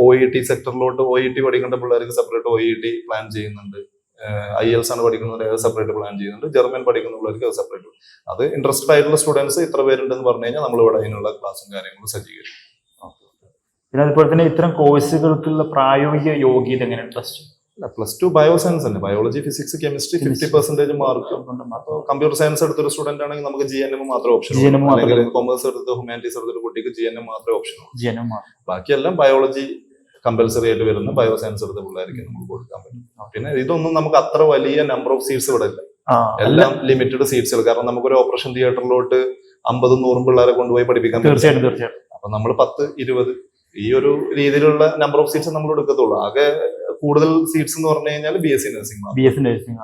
ഒ ഇ ടി സെക്ടറിലോട്ട് ഒ ഇ ടി പഠിക്കേണ്ട പിള്ളേർക്ക് separate O E T plan ചെയ്യുന്നുണ്ട്. ഐ എൽസ് ആണ് പഠിക്കുന്നത് സെപ്പറേറ്റ് പ്ലാൻ ചെയ്യുന്നുണ്ട്. ജർമ്മൻ പഠിക്കുന്ന പിള്ളേർക്ക് അത് സെപ്പറേറ്റ് അത് ഇൻട്രസ്റ്റഡ് ആയിട്ടുള്ള സ്റ്റുഡൻസ് ഇത്ര പേരുണ്ടെന്ന് പറഞ്ഞു കഴിഞ്ഞാൽ നമ്മൾ ഇവിടെ അതിനുള്ള ക്ലാസ്സും കാര്യങ്ങളും സജ്ജീകരിക്കും. പിന്നെ അതുപോലെ തന്നെ ഇത്തരം കോഴ്സുകൾക്കുള്ള പ്രായോഗിക യോഗ്യത എങ്ങനെ plus plus two bio science തന്നെ biology physics chemistry fifty percentage mark computer science എടുത്തൊരു സ്റ്റുഡന്റ് ആണെങ്കിൽ നമുക്ക് ജി എൻ എം മാത്രമേ ഓപ്ഷൻ കോമേഴ്സ് മാത്രമേ അല്ലെങ്കിൽ കൊമേഴ്സ് എടുത്ത് ഹ്യൂമാനിറ്റീസ് എടുത്തൊരു കുട്ടിക്ക് ജി എൻ എം മാത്രമേ ഓപ്ഷൻ ബാക്കിയെല്ലാം ബയോളജി കമ്പൽസറി ആയിട്ട് വരുന്ന ബയോ സയൻസ് എടുത്ത പിള്ളേർക്ക് നമുക്ക് കൊടുക്കാൻ പറ്റും പിന്നെ ഇതൊന്നും നമുക്ക് അത്ര വലിയ നമ്പർ ഓഫ് സീറ്റ്സ് ഇവിടെ ഇല്ല. എല്ലാം ലിമിറ്റഡ് സീറ്റ്സുകൾ കാരണം നമുക്കൊരു ഓപ്പറേഷൻ തിയേറ്ററിലോട്ട് അമ്പതും നൂറും പിള്ളേരെ കൊണ്ടുപോയി പഠിപ്പിക്കാൻ തീർച്ചയായിട്ടും തീർച്ചയായിട്ടും. അപ്പൊ നമ്മൾ പത്ത് ഇരുപത് ഈ ഒരു രീതിയിലുള്ള നമ്പർ ഓഫ് സീറ്റ്സ് നമ്മൾ എടുക്കത്തുള്ളൂ. ആകെ കൂടുതൽ സീറ്റ്സ് എന്ന് പറഞ്ഞു കഴിഞ്ഞാൽ B S C nursing B S C nursing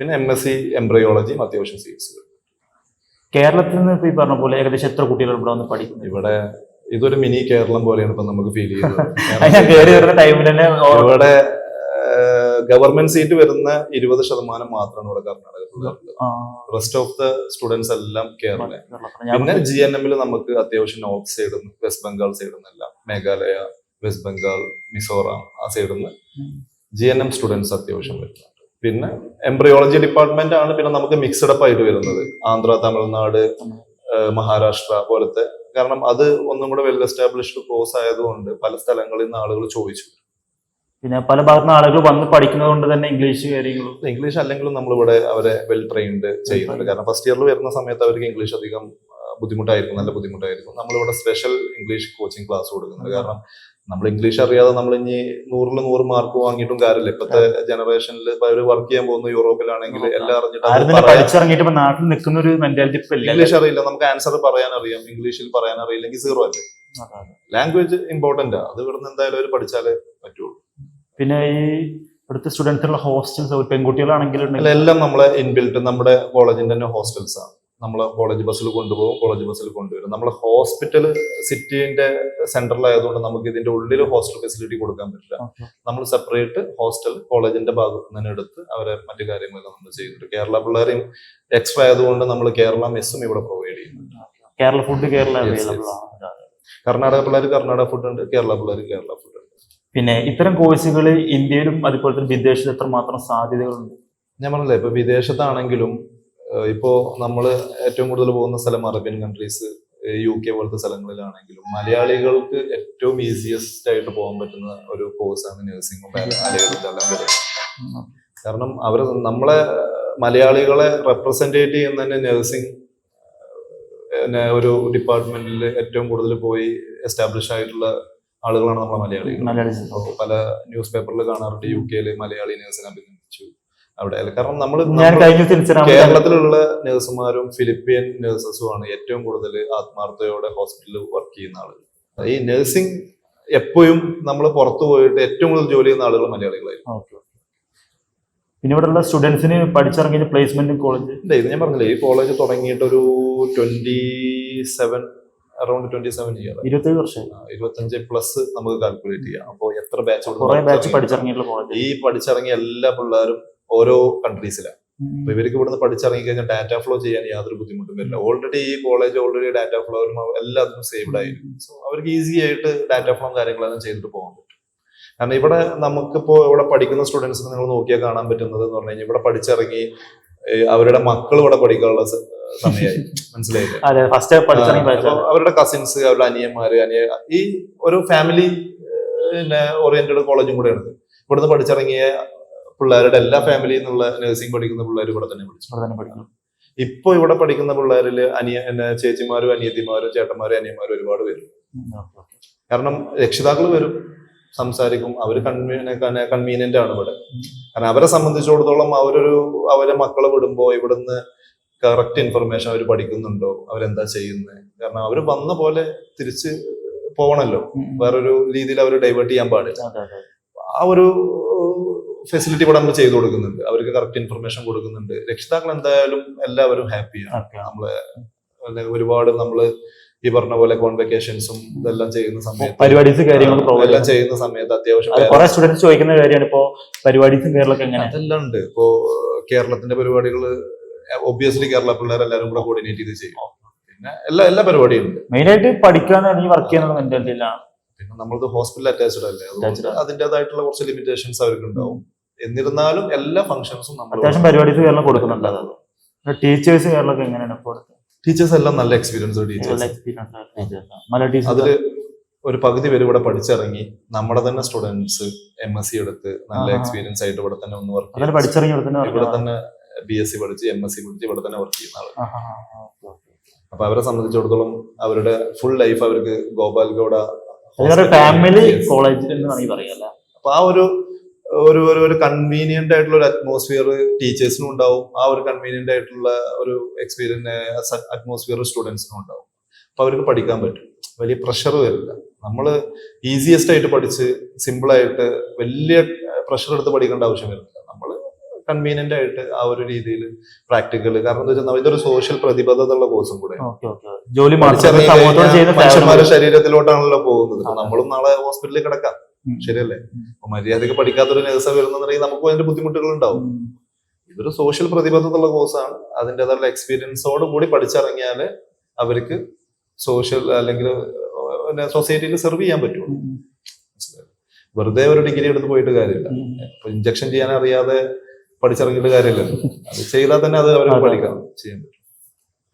പിന്നെ എം എസ് സി എംബ്രയോളജിയും അത്യാവശ്യം സീറ്റ്സ് കേരളത്തിൽ നിന്ന് ഇപ്പൊ ഈ പറഞ്ഞ പോലെ ഏകദേശം എത്ര കുട്ടികൾ ഇവിടെ വന്ന് പഠിക്കുന്നു? ഇവിടെ ഇതൊരു മിനി കേരളം പോലെയാണ് ഇപ്പൊ നമുക്ക് ഫീൽ ചെയ്യുന്നത്. ടൈമിൽ തന്നെ ഇവിടെ ഗവൺമെന്റ് സീറ്റ് വരുന്ന ഇരുപത് ശതമാനം മാത്രമാണ് ഇവിടെ കർണാടകത്തിൽ റെസ്റ്റ് ഓഫ് ദ സ്റ്റുഡൻസ് എല്ലാം കേരള പിന്നെ ജി എൻ എമ്മിൽ നമുക്ക് അത്യാവശ്യം നോർത്ത് സൈഡിൽ നിന്ന് വെസ്റ്റ് ബംഗാൾ സൈഡിൽ നിന്നെല്ലാം മേഘാലയ വെസ്റ്റ് ബംഗാൾ മിസോറാം ആ സൈഡിൽ നിന്ന്. ജി എൻ എം സ്റ്റുഡൻസ് അത്യാവശ്യം വരുന്നുണ്ട്. പിന്നെ എംബ്രിയോളജി ഡിപ്പാർട്ട്മെന്റ് ആണ് പിന്നെ നമുക്ക് മിക്സഡ് അപ്പ് ആയിട്ട് വരുന്നത്. ആന്ധ്ര തമിഴ്നാട് മഹാരാഷ്ട്ര പോലത്തെ. കാരണം അത് ഒന്നും കൂടെ വെൽ എസ്റ്റാബ്ലിഷ്ഡ് കോഴ്സ് ആയതുകൊണ്ട് പല സ്ഥലങ്ങളിൽ നിന്ന് ആളുകൾ ചോദിച്ചു. പിന്നെ പല ഭാഗത്തുനിന്ന് ആളുകൾ വന്ന് പഠിക്കുന്നത് കൊണ്ട് തന്നെ ഇംഗ്ലീഷ് കാര്യങ്ങളും. ഇംഗ്ലീഷ് അല്ലെങ്കിലും നമ്മളിവിടെ അവരെ വെൽ ട്രെയിൻഡ് ചെയ്യുന്നുണ്ട്. കാരണം ഫസ്റ്റ് ഇയറിൽ വരുന്ന സമയത്ത് അവർക്ക് ഇംഗ്ലീഷ് അധികം ബുദ്ധിമുട്ടായിരിക്കും നല്ല ബുദ്ധിമുട്ടായിരിക്കും. നമ്മളിവിടെ സ്പെഷ്യൽ ഇംഗ്ലീഷ് കോച്ചിങ് ക്ലാസ് കൊടുക്കുന്നുണ്ട്. കാരണം നമ്മൾ ഇംഗ്ലീഷ് അറിയാതെ നമ്മൾ ഇനി നൂറിൽ നൂറ് മാർക്ക് വാങ്ങിയിട്ടും കാര്യമില്ല. ഇപ്പത്തെ ജനറേഷനിൽ അവർ വർക്ക് ചെയ്യാൻ പോകുന്ന യൂറോപ്പിലാണെങ്കിൽ എല്ലാം അറിഞ്ഞിട്ട് നാട്ടിൽ നിൽക്കുന്ന ഒരു മെന്റാലിറ്റി ഇംഗ്ലീഷ് അറിയില്ല. നമുക്ക് ആൻസർ പറയാൻ അറിയാം. ഇംഗ്ലീഷിൽ പറയാൻ അറിയില്ലെങ്കിൽ സീറോ അല്ലേ? ലാംഗ്വേജ് ഇമ്പോർട്ടന്റ് അത് ഇവിടുന്ന് എന്തായാലും അവർ പഠിച്ചാലേ പറ്റുള്ളൂ. പിന്നെ ഈ ഇവിടുത്തെ സ്റ്റുഡൻസിനുള്ള ഹോസ്റ്റൽസ് പെൺകുട്ടികളാണെങ്കിൽ അല്ല എല്ലാം നമ്മളെ ഇൻബിൽട്ട് നമ്മുടെ കോളേജിന്റെ തന്നെ ഹോസ്റ്റൽസ് ആണ് നമ്മളെ കോളേജ് ബസ്സിൽ കൊണ്ടുപോകും കോളേജ് ബസ്സിൽ കൊണ്ടുവരും. നമ്മൾ ഹോസ്പിറ്റൽ സിറ്റിന്റെ സെന്ററിലായതുകൊണ്ട് നമുക്ക് ഇതിന്റെ ഉള്ളിൽ ഹോസ്റ്റൽ ഫെസിലിറ്റി കൊടുക്കാൻ പറ്റില്ല. നമ്മൾ സെപ്പറേറ്റ് ഹോസ്റ്റൽ കോളേജിന്റെ ഭാഗത്ത് നിന്ന് എടുത്ത് അവരെ മറ്റു കാര്യങ്ങളെല്ലാം നമ്മൾ ചെയ്യുന്നുണ്ട് കേരള പിള്ളേരെയും എക്സ്ട്രാ ആയതുകൊണ്ട് നമ്മൾ കേരള മെസ്സും ഇവിടെ പ്രൊവൈഡ് ചെയ്യുന്നുണ്ട്. കേരള ഫുഡ് കേരള കർണാടക പിള്ളേർ കർണാടക ഫുഡ് ഉണ്ട് കേരള പിള്ളേർ കേരള ഫുഡ് ഉണ്ട്. പിന്നെ ഇത്തരം കോഴ്സുകൾ ഇന്ത്യയിലും അതുപോലെ തന്നെ വിദേശത്ത് എത്രമാത്രം സാധ്യതകളുണ്ട്? ഞാൻ പറഞ്ഞില്ലേ ഇപ്പൊ വിദേശത്താണെങ്കിലും ഇപ്പോ നമ്മൾ ഏറ്റവും കൂടുതൽ പോകുന്ന സ്ഥലം അറേബ്യൻ കൺട്രീസ് യു കെ പോലത്തെ സ്ഥലങ്ങളിലാണെങ്കിലും മലയാളികൾക്ക് ഏറ്റവും ഈസിയസ്റ്റ് ആയിട്ട് പോകാൻ പറ്റുന്ന ഒരു കോഴ്സ് ആണ് നഴ്സിംഗ് കാരണം അവർ നമ്മളെ മലയാളികളെ റെപ്രസെന്റേറ്റ് ചെയ്യുന്ന തന്നെ നഴ്സിംഗ് ഒരു ഡിപ്പാർട്ട്മെന്റിൽ ഏറ്റവും കൂടുതൽ പോയി എസ്റ്റാബ്ലിഷ് ആയിട്ടുള്ള ആളുകളാണ് നമ്മളെ മലയാളികൾ. പല ന്യൂസ് പേപ്പറിൽ കാണാറുണ്ട് യു കെയിൽ മലയാളി നഴ്സിനെ അഭിനന്ദിച്ചു. അവിടെ. കാരണം നമ്മൾ കേരളത്തിലുള്ള നഴ്സുമാരും ഫിലിപ്പീൻ നഴ്സസുമാണ് ഏറ്റവും കൂടുതൽ ആത്മാർത്ഥതയോടെ ഹോസ്പിറ്റലിൽ വർക്ക് ചെയ്യുന്ന ആളുകൾ. ഈ നഴ്സിംഗ് എപ്പോഴും നമ്മൾ പുറത്തു പോയിട്ട് ഏറ്റവും കൂടുതൽ ജോലി ചെയ്യുന്ന ആളുകൾ മലയാളികളായിരുന്നു പിന്നെ ഇവിടെയുള്ള സ്റ്റുഡൻസിന് പഠിച്ചിറങ്ങിയ പ്ലേസ്മെന്റ് കോളേജ് ഇല്ല ഇത് ഞാൻ പറഞ്ഞില്ലേ ഈ കോളേജ് തുടങ്ങിയിട്ട് ഒരു twenty seven around twenty seven year ഇരുപത്തേഴ് വർഷം. ഇരുപത്തഞ്ച് പ്ലസ് നമുക്ക് കാൽക്കുലേറ്റ് ചെയ്യാം. അപ്പോൾ എത്ര ബാച്ച് ബാച്ച് പഠിച്ചിറങ്ങിയിട്ടുള്ള കോളേജ് ഈ പഠിച്ചിറങ്ങിയ എല്ലാ പിള്ളേരും ഓരോ കൺട്രീസിലാണ് അപ്പൊ ഇവർക്ക് ഇവിടുന്ന് പഠിച്ചിറങ്ങി കഴിഞ്ഞാൽ ഡാറ്റ ഫ്ലോ ചെയ്യാൻ യാതൊരു ബുദ്ധിമുട്ടും വരില്ല ഓൾറെഡി ഈ കോളേജ് ഓൾറെഡി ഡാറ്റ ഫ്ലോയും എല്ലാത്തിനും സേവ്ഡ് ആയിരിക്കും സോ അവർക്ക് ഈസി ആയിട്ട് ഡാറ്റ ഫ്ലോ കാര്യങ്ങളെല്ലാം ചെയ്തിട്ട് പോകാൻ പറ്റും കാരണം ഇവിടെ നമുക്കിപ്പോ ഇവിടെ പഠിക്കുന്ന സ്റ്റുഡൻസിന് നിങ്ങൾ നോക്കിയാൽ കാണാൻ പറ്റുന്നത് എന്ന് പറഞ്ഞു കഴിഞ്ഞാൽ ഇവിടെ പഠിച്ചിറങ്ങി അവരുടെ മക്കൾ ഇവിടെ പഠിക്കാനുള്ള സമയമായി മനസ്സിലായില്ലേ? ഫസ്റ്റ് അവരുടെ കസിൻസ് അവരുടെ അനിയന്മാര് അനിയ ഈ ഒരു ഫാമിലി ഓറിയന്റഡ് കോളേജും കൂടെയാണ്. ഇവിടുന്ന് പഠിച്ചിറങ്ങിയ പിള്ളേരുടെ എല്ലാ ഫാമിലിയിൽ നിന്നുള്ള നഴ്സിംഗ് പഠിക്കുന്ന പിള്ളേർ ഇവിടെ തന്നെ പഠിച്ചു. ഇവിടെ തന്നെ പഠിക്കണം ഇപ്പൊ ഇവിടെ പഠിക്കുന്ന പിള്ളേരിൽ അനിയ എന്നെ ചേച്ചിമാരും അനിയത്തിമാരും ചേട്ടന്മാരും അനിയന്മാരും ഒരുപാട് വരും കാരണം രക്ഷിതാക്കൾ വരും സംസാരിക്കും. അവർ കൺവീനിയന്റ് ആണ് ഇവിടെ. കാരണം അവരെ സംബന്ധിച്ചിടത്തോളം അവരൊരു അവരെ മക്കളെ വിടുമ്പോ ഇവിടുന്ന് കറക്റ്റ് ഇൻഫർമേഷൻ അവർ പഠിക്കുന്നുണ്ടോ? അവരെന്താ ചെയ്യുന്നത് കാരണം അവർ വന്ന പോലെ തിരിച്ച് പോകണല്ലോ വേറൊരു രീതിയിൽ അവർ ഡൈവേർട്ട് ചെയ്യാൻ പാടില്ല. ആ ഒരു ഫെസിലിറ്റി ഇവിടെ നമ്മൾ ചെയ്തു കൊടുക്കുന്നുണ്ട്. അവർക്ക് കറക്റ്റ് ഇൻഫർമേഷൻ കൊടുക്കുന്നുണ്ട്. രക്ഷിതാക്കൾ എന്തായാലും എല്ലാവരും ഹാപ്പിയാണ് നമ്മൾ ഒരുപാട് നമ്മൾ ഈ പറഞ്ഞ പോലെ കോൺവെക്കേഷൻസും ഇതെല്ലാം ചെയ്യുന്ന സമയത്ത് പരിപാടീസ് എല്ലാം ചെയ്യുന്ന സമയത്ത് അത്യാവശ്യം അത് കുറെ സ്റ്റുഡൻസ് ചോദിക്കുന്ന കാര്യമാണ്. ഇപ്പോ പരിപാടീസും കേരളൊക്കെ എങ്ങനെ? അതെല്ലാം ഉണ്ട്. ഇപ്പോ കേരളത്തിന്റെ പരിപാടികൾ ഒബിയസ്ലി കേരള പിള്ളേർ എല്ലാവരും കൂടെ കോർഡിനേറ്റ് ചെയ്ത് ചെയ്യും. പിന്നെ എല്ലാ എല്ലാ പരിപാടിയും ഉണ്ട്. മെയിൻ ആയിട്ട് പഠിക്കാൻ വർക്ക് ചെയ്യുന്നത് മെന്റാലിറ്റിയിലാണ് നമ്മളത് ഹോസ്പിറ്റൽ അറ്റാച്ച്ഡ് അല്ലേ? അതുകൊണ്ട് അതിന്റെതായിട്ടുള്ള കുറച്ച് ലിമിറ്റേഷൻസ് അവർക്ക് ഉണ്ടാവും എന്നിരുന്നാലും എല്ലാ ഫംഗ്ഷൻസും നമ്മൾ അത്യാവശ്യം പരിപാടീസ് കേരളം കൊടുക്കുന്നുണ്ട്. ടീച്ചേഴ്സ് കേരളമൊക്കെ എങ്ങനെയാണ് ഇപ്പോൾ ടീച്ചേഴ്സ് എല്ലാം നല്ല എക്സ്പീരിയൻസ് ടീച്ചേഴ്സ് അതിൽ ഒരു പകുതി പേര് ഇവിടെ പഠിച്ചിറങ്ങി. നമ്മുടെ തന്നെ സ്റ്റുഡൻസ് എം എസ് സി എടുത്ത് നല്ല എക്സ്പീരിയൻസ് ആയിട്ട് ഇവിടെ തന്നെ ഒന്ന് വർക്ക് പഠിച്ചിറങ്ങി ഇവിടെ തന്നെ ബി എസ് സി പഠിച്ച് എം എസ് സി പഠിച്ച് ഇവിടെ തന്നെ വർക്ക് ചെയ്യുന്ന ആൾ. അപ്പൊ അവരെ സംബന്ധിച്ചിടത്തോളം അവരുടെ ഫുൾ ലൈഫ് അവർക്ക് ഗോപാൽ ഗൗഡ ഫാമിലി കോളേജ് എന്ന് വേണമെങ്കിൽ പറയാല്ല അപ്പൊ ആ ഒരു ഒരു ഒരു ഒരു കൺവീനിയന്റ് ആയിട്ടുള്ള ഒരു അറ്റ്മോസ്ഫിയർ ടീച്ചേഴ്സിനും ഉണ്ടാവും. ആ ഒരു കൺവീനിയന്റ് ആയിട്ടുള്ള ഒരു എക്സ്പീരിയൻസ് അറ്റ്മോസ്ഫിയർ സ്റ്റുഡൻസിനും ഉണ്ടാവും. അപ്പൊ അവർക്ക് പഠിക്കാൻ പറ്റും. വലിയ പ്രഷർ വരില്ല. നമ്മൾ ഈസിയസ്റ്റ് ആയിട്ട് പഠിച്ച് സിമ്പിൾ ആയിട്ട് വലിയ പ്രഷർ എടുത്ത് പഠിക്കേണ്ട ആവശ്യം വരുന്നില്ല കൺവീനിയന്റ് ആയിട്ട് ആ ഒരു രീതിയിൽ പ്രാക്ടിക്കൽ കാരണം എന്താ വെച്ചാൽ ഇതൊരു സോഷ്യൽ പ്രതിബദ്ധത ഉള്ള കോഴ്സും കൂടെ. ജോലി മനുഷ്യന്മാരുടെ ശരീരത്തിലോട്ടാണല്ലോ പോകുന്നത്. നമ്മളും നാളെ ഹോസ്പിറ്റലിൽ കിടക്കാം. ശരിയല്ലേ? മര്യാദയ്ക്ക് പഠിക്കാത്തൊരു നേഴ്സ് വരുന്നുണ്ടെങ്കിൽ നമുക്ക് അതിന്റെ ബുദ്ധിമുട്ടുകൾ ഉണ്ടാവും. ഇതൊരു സോഷ്യൽ പ്രതിബദ്ധത ഉള്ള കോഴ്സാണ് അതിന്റെതായുള്ള എക്സ്പീരിയൻസോട് കൂടി പഠിച്ചിറങ്ങിയാൽ അവർക്ക് സോഷ്യൽ അല്ലെങ്കിൽ സൊസൈറ്റിയിൽ സെർവ് ചെയ്യാൻ പറ്റുള്ളൂ. വെറുതെ ഒരു ഡിഗ്രി എടുത്ത് പോയിട്ട് കാര്യമില്ല. ഇഞ്ചക്ഷൻ ചെയ്യാൻ അറിയാതെ പഠിച്ചിറങ്ങിയിട്ട് കാര്യമില്ല. അത് ചെയ്താൽ തന്നെ അത് അവർ പഠിക്കണം പഠിക്കാം. ചെയ്യാൻ പറ്റും.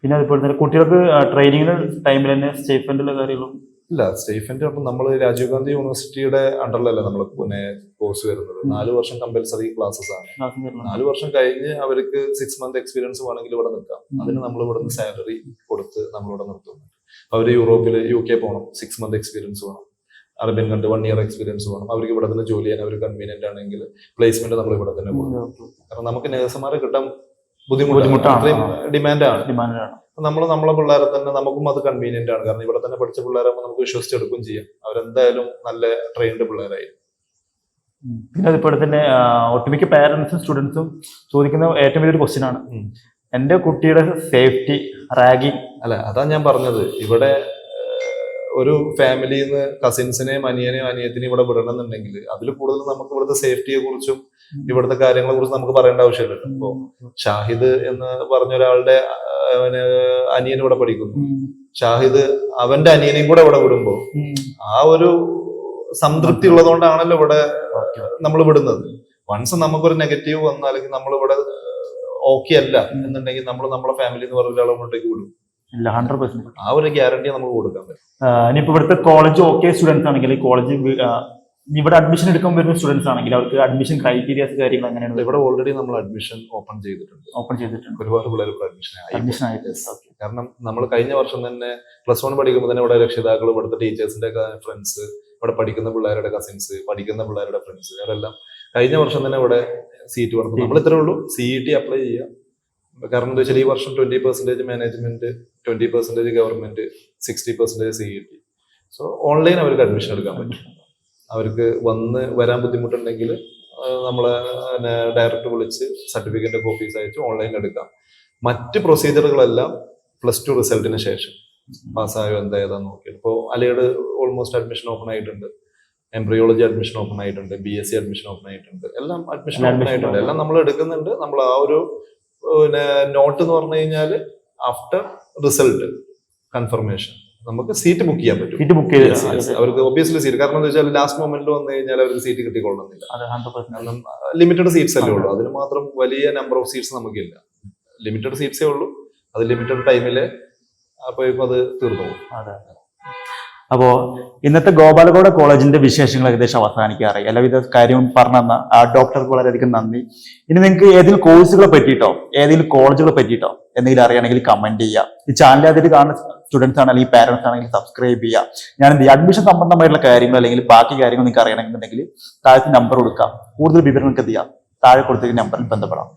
പിന്നെ അതുപോലെ തന്നെ കുട്ടികൾക്ക് ട്രെയിനിങ്ങിന് ടൈമിൽ തന്നെ സ്റ്റേഫൻഡിലെ കാര്യങ്ങളും? ഇല്ല സ്റ്റേഫൻഡ് അപ്പം നമ്മൾ രാജീവ് ഗാന്ധി യൂണിവേഴ്സിറ്റിയുടെ അണ്ടറിലല്ല നമ്മൾ പിന്നെ കോഴ്സ് വരുന്നത്. നാല് വർഷം കമ്പൽസറി ക്ലാസ്സസ് ആണ്. നാല് വർഷം കഴിഞ്ഞ് അവർക്ക് സിക്സ് മന്ത് എക്സ്പീരിയൻസ് വേണമെങ്കിൽ ഇവിടെ നിൽക്കാം. അതിന് നമ്മൾ ഇവിടുന്ന് സാലറി കൊടുത്ത് നമ്മളിവിടെ നിർത്തുന്നു അവർ യൂറോപ്പിൽ യു കെ പോകണം സിക്സ് മന്ത് എക്സ്പീരിയൻസ് വേണം. അറേബ്യൻ കണ്ട് വൺ ഇയർ എക്സ്പീരിയൻസ് വേണം. അവർക്ക് ഇവിടെ തന്നെ ജോലി ചെയ്യാൻ അവർ കൺവീനിയന്റ് ആണെങ്കിൽ പ്ലേസ്മെന്റ് നമ്മൾ ഇവിടെ തന്നെ കൊടുക്കും. കാരണം നമുക്ക് നേഴ്സുമാരെ കിട്ടാൻ ബുദ്ധിമുട്ടാണ്. ഡിമാൻഡാണ് ഡിമാൻഡാണ് നമ്മൾ നമ്മളെ പിള്ളേരെ തന്നെ നമുക്കും അത് കൺവീനിയന്റ് ആണ്. കാരണം ഇവിടെ തന്നെ പഠിച്ച പിള്ളേരാകുമ്പോൾ നമുക്ക് വിശ്വസിച്ചെടുക്കും ചെയ്യാം. അവരെന്തായാലും നല്ല ട്രെയിൻഡ് പിള്ളേരായി. പിന്നെ അതുപോലെ തന്നെ ഒട്ടുമിക്ക പാരന്റ്സും സ്റ്റുഡൻസും ചോദിക്കുന്ന ഏറ്റവും വലിയൊരു ക്വസ്റ്റ്യൻ ആണ്. ഉം. എന്റെ കുട്ടിയുടെ സേഫ്റ്റി റാഗിങ് അല്ല അതാ ഞാൻ പറഞ്ഞത്. ഇവിടെ ഒരു ഫാമിലിയിൽ നിന്ന് കസിൻസിനെയും അനിയനെയും അനിയത്തിനെയും ഇവിടെ വിടണമെന്നുണ്ടെങ്കിൽ അതിൽ കൂടുതൽ നമുക്ക് ഇവിടുത്തെ സേഫ്റ്റിയെ കുറിച്ചും ഇവിടുത്തെ കാര്യങ്ങളെ കുറിച്ചും നമുക്ക് പറയേണ്ട ആവശ്യമില്ലല്ലോ ഇപ്പോ ഷാഹിദ് എന്ന് പറഞ്ഞ ഒരാളുടെ അനിയൻ ഇവിടെ പഠിക്കുന്നു. ഷാഹിദ് അവന്റെ അനിയനെയും കൂടെ ഇവിടെ വിടുമ്പോ ആ ഒരു സംതൃപ്തി ഉള്ളതുകൊണ്ടാണല്ലോ ഇവിടെ നമ്മൾ വിടുന്നത്. വൺസ് നമുക്കൊരു നെഗറ്റീവ് വന്നാൽ അല്ലെങ്കിൽ നമ്മൾ ഇവിടെ ഓക്കെ അല്ല എന്നുണ്ടെങ്കിൽ നമ്മൾ നമ്മളെ ഫാമിലി എന്ന് പറഞ്ഞ ഒരാളെ മുന്നോട്ടേക്ക് വിടും. ഇല്ല ഹൺഡ്രഡ് പെർസെന്റ് ആ ഒരു ഗ്യാരണ്ടി നമുക്ക് കൊടുക്കാൻ പറ്റും. ഇനിയിപ്പോ ഇവിടുത്തെ കോളേജ് ഓക്കെ സ്റ്റുഡൻസ് ആണെങ്കിൽ കോളേജ് ഇവിടെ അഡ്മിഷൻ എടുക്കാൻ വരുന്ന സ്റ്റുഡൻസ് ആണെങ്കിൽ അവർക്ക് അഡ്മിഷൻ ക്രൈറ്റീരിയാസ് കാര്യങ്ങൾ എങ്ങനെയാണ് ഇവിടെ ഓൾറെഡി നമ്മൾ അഡ്മിഷൻ ഓപ്പൺ ചെയ്തിട്ടുണ്ട്. ഓപ്പൺ ചെയ്തിട്ടുണ്ട്. ഒരുപാട് പിള്ളേർ ഇവിടെ അഡ്മിഷൻ അഡ്മിഷൻ ആയിട്ട് കാരണം നമ്മൾ കഴിഞ്ഞ വർഷം തന്നെ പ്ലസ് വൺ പഠിക്കുമ്പോൾ തന്നെ ഇവിടെ രക്ഷിതാക്കൾ ഇവിടുത്തെ ടീച്ചേഴ്സിന്റെ ഫ്രണ്ട്സ് ഇവിടെ പഠിക്കുന്ന പിള്ളേരുടെ കസിൻസ് പഠിക്കുന്ന പിള്ളേരുടെ ഫ്രണ്ട്സ് അവരെല്ലാം കഴിഞ്ഞ വർഷം തന്നെ ഇവിടെ സീറ്റ് കൊടുത്തു. നമ്മൾ ഇത്രേ ഉള്ളൂ. സി ഇ ടി അപ്ലൈ ചെയ്യുക. കാരണം എന്താ വെച്ചാൽ ഈ വർഷം twenty percentage management twenty percentage government sixty percentage C E T so online അവർക്ക് അഡ്മിഷൻ എടുക്കാൻ പറ്റും. അവർക്ക് വന്ന് വരാൻ ബുദ്ധിമുട്ടുണ്ടെങ്കിൽ നമ്മളെ ഡയറക്റ്റ് വിളിച്ച് സർട്ടിഫിക്കറ്റ് കോപ്പീസ് അയച്ച് ഓൺലൈനിൽ എടുക്കാം. മറ്റ് പ്രൊസീജിയറുകളെല്ലാം പ്ലസ് ടു റിസൾട്ടിന് ശേഷം. പാസ്സായോ എന്തായതാ നോക്കിയത് ഇപ്പോൾ അലയുടെ ഓൾമോസ്റ്റ് അഡ്മിഷൻ ഓപ്പൺ ആയിട്ടുണ്ട്. എംബ്രിയോളജി അഡ്മിഷൻ ഓപ്പൺ ആയിട്ടുണ്ട്. B S C admission open ആയിട്ടുണ്ട്. എല്ലാം അഡ്മിഷൻ ഓപ്പൺ ആയിട്ടുണ്ട്. എല്ലാം നമ്മൾ എടുക്കുന്നുണ്ട്. നമ്മൾ ആ ഒരു പിന്നെ നോട്ട് എന്ന് പറഞ്ഞു കഴിഞ്ഞാൽ ആഫ്റ്റർ റിസൾട്ട് കൺഫർമേഷൻ നമുക്ക് സീറ്റ് ബുക്ക് ചെയ്യാൻ പറ്റും. Seat book. ചെയ്ത് അവർക്ക് ഒബിയസ്ലി സീറ്റ് കാരണം എന്താ വെച്ചാൽ ലാസ്റ്റ് മൊമെന്റിൽ വന്നു കഴിഞ്ഞാൽ അവർക്ക് സീറ്റ് കിട്ടിക്കൊള്ളുന്നില്ല. ലിമിറ്റഡ് സീറ്റ്സ് അല്ലേ ഉള്ളൂ. അതിന് മാത്രം വലിയ നമ്പർ ഓഫ് സീറ്റ്സ് നമുക്കില്ല. ലിമിറ്റഡ് സീറ്റ്സേ ഉള്ളൂ. അത് ലിമിറ്റഡ് ടൈമിൽ അപ്പോഴേക്കും അത് തീർന്നു പോകും. അതെ അപ്പോ ഇന്നത്തെ ഗോപാലഗൌഡ കോളേജിന്റെ വിശേഷങ്ങൾ ഏകദേശം അവസാനിക്കാറായി. എല്ലാവിധ കാര്യവും പറഞ്ഞു തന്ന ആ ഡോക്ടർക്ക് വളരെയധികം നന്ദി. ഇനി നിങ്ങൾക്ക് ഏതെങ്കിലും കോഴ്സുകളെ പറ്റിയിട്ടോ ഏതെങ്കിലും കോളേജുകളെ പറ്റിയിട്ടോ എന്തെങ്കിലും അറിയണമെങ്കിൽ കമന്റ് ചെയ്യുക. ഈ ചാനൽ അതിൽ കാണുന്ന സ്റ്റുഡൻസ് ആണ് അല്ലെങ്കിൽ പാരന്റ്സ് ആണെങ്കിൽ സബ്സ്ക്രൈബ് ചെയ്യുക. ഞാൻ എന്ത് അഡ്മിഷൻ സംബന്ധമായിട്ടുള്ള കാര്യങ്ങൾ അല്ലെങ്കിൽ ബാക്കി കാര്യങ്ങൾ നിങ്ങൾക്ക് അറിയണമെന്നുണ്ടെങ്കിൽ താഴത്തെ നമ്പർ കൊടുക്കാം കൂടുതൽ വിവരങ്ങൾക്ക് എന്ത് ചെയ്യാം? താഴെ കൊടുത്തിരിക്കുന്ന നമ്പറിൽ ബന്ധപ്പെടാം.